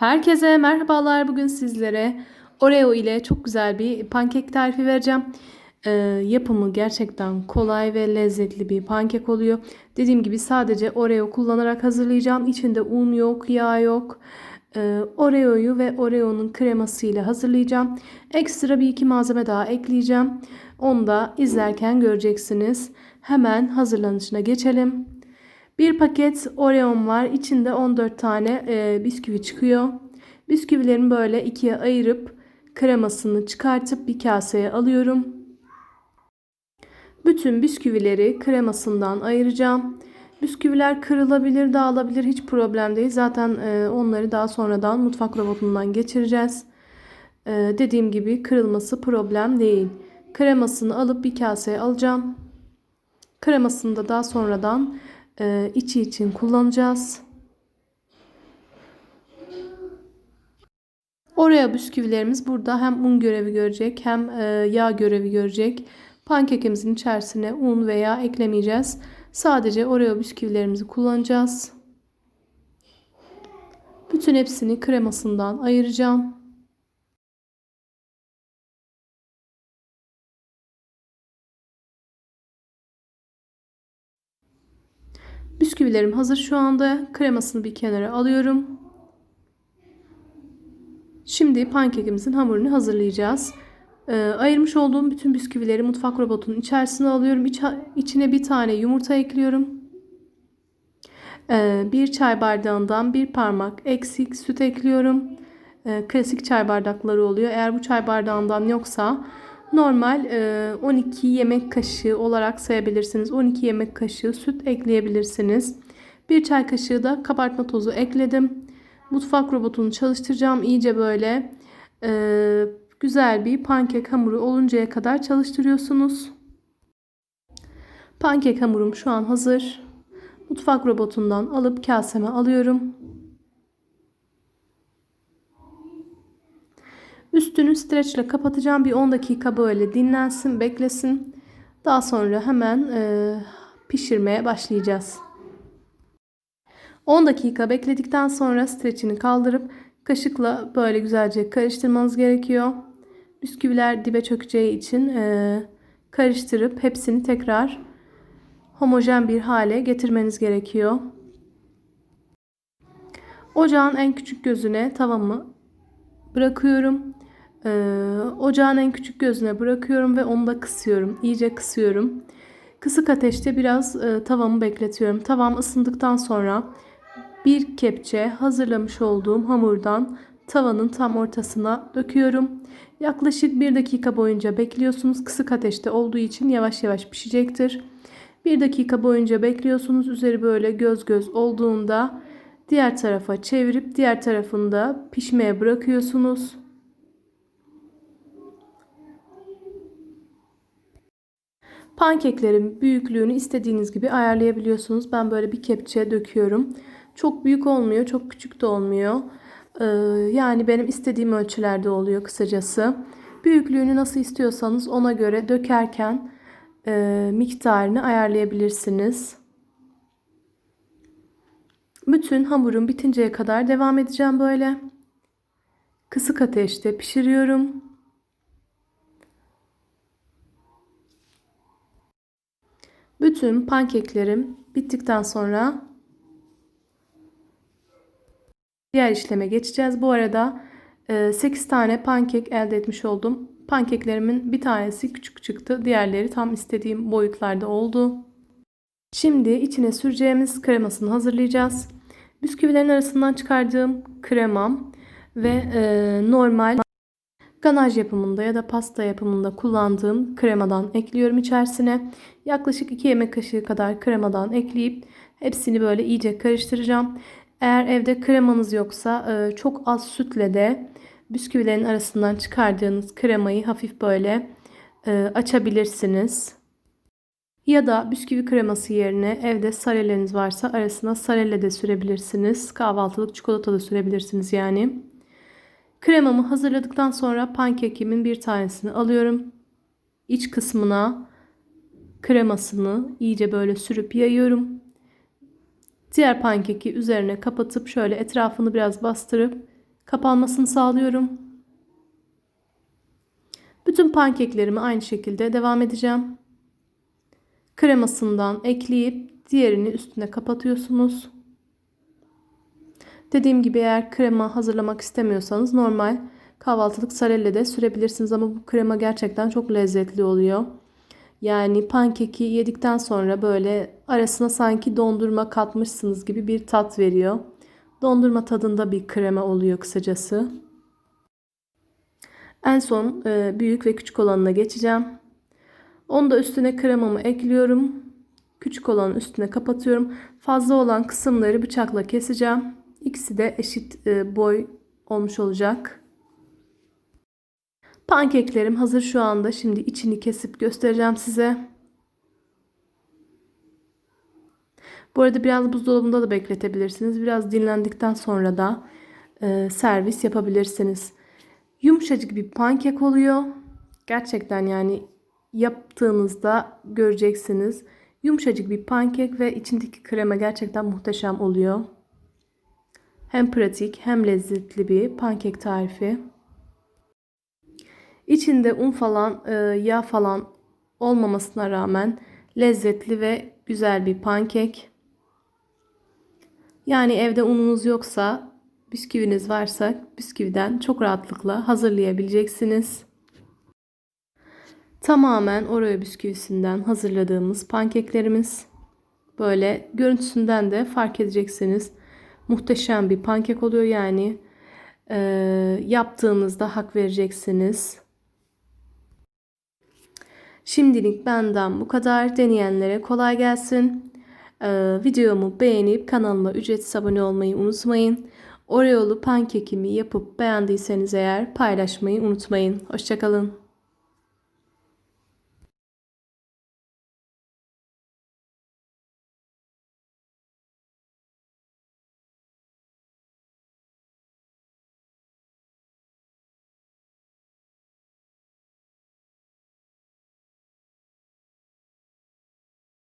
Herkese merhabalar. Bugün sizlere Oreo ile çok güzel bir pankek tarifi vereceğim. Ee, yapımı gerçekten kolay ve lezzetli bir pankek oluyor. Dediğim gibi sadece Oreo kullanarak hazırlayacağım. İçinde un yok, yağ yok. Ee, Oreo'yu ve Oreo'nun kremasıyla hazırlayacağım. Ekstra bir iki malzeme daha ekleyeceğim. Onu da izlerken göreceksiniz. Hemen hazırlanışına geçelim. Bir paket Oreo'm var. İçinde 14 tane e, bisküvi çıkıyor. Bisküvilerimi böyle ikiye ayırıp kremasını çıkartıp bir kaseye alıyorum. Bütün bisküvileri kremasından ayıracağım. Bisküviler kırılabilir, dağılabilir hiç problem değil. Zaten e, onları daha sonradan mutfak robotundan geçireceğiz. E, dediğim gibi kırılması problem değil. Kremasını alıp bir kaseye alacağım. Kremasını da daha sonradan e, içi için kullanacağız. Oraya bisküvilerimiz burada hem un görevi görecek hem e, yağ görevi görecek. Pankekimizin içerisine un veya eklemeyeceğiz. Sadece Oreo bisküvilerimizi kullanacağız. Bütün hepsini kremasından ayıracağım. Bisküvilerim hazır şu anda. Kremasını bir kenara alıyorum. Şimdi pankekimizin hamurunu hazırlayacağız. Ee, ayırmış olduğum bütün bisküvileri mutfak robotunun içerisine alıyorum. İç, içine bir tane yumurta ekliyorum. Ee, bir çay bardağından bir parmak eksik süt ekliyorum. Ee, klasik çay bardakları oluyor. Eğer bu çay bardağından yoksa normal e, 12 yemek kaşığı olarak sayabilirsiniz. 12 yemek kaşığı süt ekleyebilirsiniz. Bir çay kaşığı da kabartma tozu ekledim. Mutfak robotunu çalıştıracağım. İyice böyle e, güzel bir pankek hamuru oluncaya kadar çalıştırıyorsunuz. Pankek hamurum şu an hazır. Mutfak robotundan alıp kaseme alıyorum. Üstünü streç ile kapatacağım. Bir 10 dakika böyle dinlensin, beklesin. Daha sonra hemen e, pişirmeye başlayacağız. 10 dakika bekledikten sonra streçini kaldırıp kaşıkla böyle güzelce karıştırmanız gerekiyor. Bisküviler dibe çökeceği için e, karıştırıp hepsini tekrar homojen bir hale getirmeniz gerekiyor. Ocağın en küçük gözüne tavamı bırakıyorum. Ee, ocağın en küçük gözüne bırakıyorum ve onu da kısıyorum. İyice kısıyorum. Kısık ateşte biraz e, tavamı bekletiyorum. Tavam ısındıktan sonra bir kepçe hazırlamış olduğum hamurdan tavanın tam ortasına döküyorum. Yaklaşık bir dakika boyunca bekliyorsunuz. Kısık ateşte olduğu için yavaş yavaş pişecektir. Bir dakika boyunca bekliyorsunuz. Üzeri böyle göz göz olduğunda diğer tarafa çevirip diğer tarafında pişmeye bırakıyorsunuz. Pankeklerin büyüklüğünü istediğiniz gibi ayarlayabiliyorsunuz. Ben böyle bir kepçe döküyorum. Çok büyük olmuyor, çok küçük de olmuyor. Ee, yani benim istediğim ölçülerde oluyor kısacası. Büyüklüğünü nasıl istiyorsanız ona göre dökerken e, miktarını ayarlayabilirsiniz. Bütün hamurum bitinceye kadar devam edeceğim böyle. Kısık ateşte pişiriyorum. Bütün pankeklerim bittikten sonra diğer işleme geçeceğiz. Bu arada 8 e, tane pankek elde etmiş oldum. Pankeklerimin bir tanesi küçük çıktı. Diğerleri tam istediğim boyutlarda oldu. Şimdi içine süreceğimiz kremasını hazırlayacağız. Bisküvilerin arasından çıkardığım kremam ve e, normal ganaj yapımında ya da pasta yapımında kullandığım kremadan ekliyorum içerisine. Yaklaşık 2 yemek kaşığı kadar kremadan ekleyip hepsini böyle iyice karıştıracağım. Eğer evde kremanız yoksa e, çok az sütle de bisküvilerin arasından çıkardığınız kremayı hafif böyle e, açabilirsiniz. Ya da bisküvi kreması yerine evde sareleniz varsa arasına sarelle de sürebilirsiniz. Kahvaltılık çikolata da sürebilirsiniz yani. Kremamı hazırladıktan sonra pankekimin bir tanesini alıyorum. İç kısmına kremasını iyice böyle sürüp yayıyorum. Diğer pankeki üzerine kapatıp şöyle etrafını biraz bastırıp kapanmasını sağlıyorum. Bütün pankeklerimi aynı şekilde devam edeceğim. Kremasından ekleyip diğerini üstüne kapatıyorsunuz. Dediğim gibi eğer krema hazırlamak istemiyorsanız normal kahvaltılık sarelle de sürebilirsiniz ama bu krema gerçekten çok lezzetli oluyor. Yani pankeki yedikten sonra böyle arasına sanki dondurma katmışsınız gibi bir tat veriyor. Dondurma tadında bir krema oluyor kısacası. En son e, büyük ve küçük olanına geçeceğim. Onu da üstüne kremamı ekliyorum. Küçük olanın üstüne kapatıyorum. Fazla olan kısımları bıçakla keseceğim. İkisi de eşit e, boy olmuş olacak. Pankeklerim hazır şu anda. Şimdi içini kesip göstereceğim size. Bu arada biraz buzdolabında da bekletebilirsiniz. Biraz dinlendikten sonra da e, servis yapabilirsiniz. Yumuşacık bir pankek oluyor. Gerçekten yani yaptığınızda göreceksiniz. Yumuşacık bir pankek ve içindeki krema gerçekten muhteşem oluyor. Hem pratik hem lezzetli bir pankek tarifi. İçinde un falan, e, yağ falan olmamasına rağmen lezzetli ve güzel bir pankek. Yani evde ununuz yoksa, bisküviniz varsa bisküviden çok rahatlıkla hazırlayabileceksiniz. Tamamen Oreo bisküvisinden hazırladığımız pankeklerimiz. Böyle görüntüsünden de fark edeceksiniz. Muhteşem bir pankek oluyor yani. Ee, yaptığınızda hak vereceksiniz. Şimdilik benden bu kadar. Deneyenlere kolay gelsin. Ee, videomu beğenip kanalıma ücretsiz abone olmayı unutmayın. Oreo'lu pankekimi yapıp beğendiyseniz eğer paylaşmayı unutmayın. Hoşçakalın.